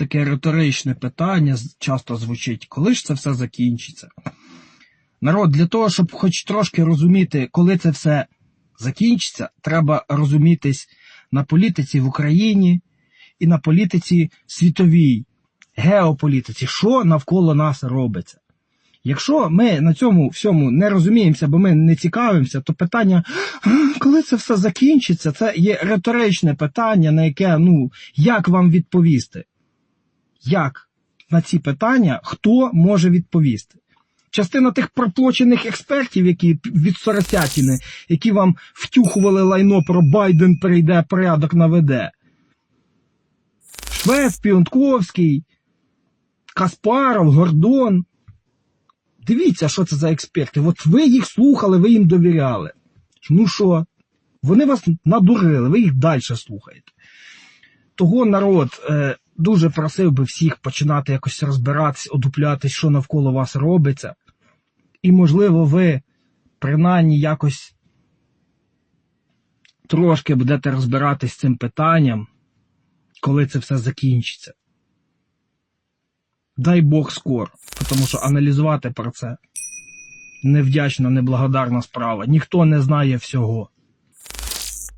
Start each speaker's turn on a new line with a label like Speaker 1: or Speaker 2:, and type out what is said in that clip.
Speaker 1: таке риторичне питання часто звучить, коли ж це все закінчиться? Народ, для того, щоб хоч трошки розуміти, коли це все закінчиться, треба розумітись на політиці в Україні і на політиці світовій, геополітиці, що навколо нас робиться. Якщо ми на цьому всьому не розуміємося, бо ми не цікавимося, то питання, коли це все закінчиться, це є риторичне питання, на яке, ну, як вам відповісти? Як на ці питання хто може відповісти? Частина тих проплочених експертів, які від Соросятіни, які вам втюхували лайно про Байден прийде, порядок наведе. Швець, Піонтковський, Каспаров, Гордон. Дивіться, що це за експерти. От ви їх слухали, ви їм довіряли. Ну що, вони вас надурили, ви їх далі слухаєте. Того народ е, дуже просив би всіх починати якось розбиратись, одуплятись, що навколо вас робиться. І, можливо, ви принаймні якось трошки будете розбиратись з цим питанням, коли це все закінчиться. Дай Бог скоро, тому що аналізувати про це невдячна, неблагодарна справа. Ніхто не знає всього.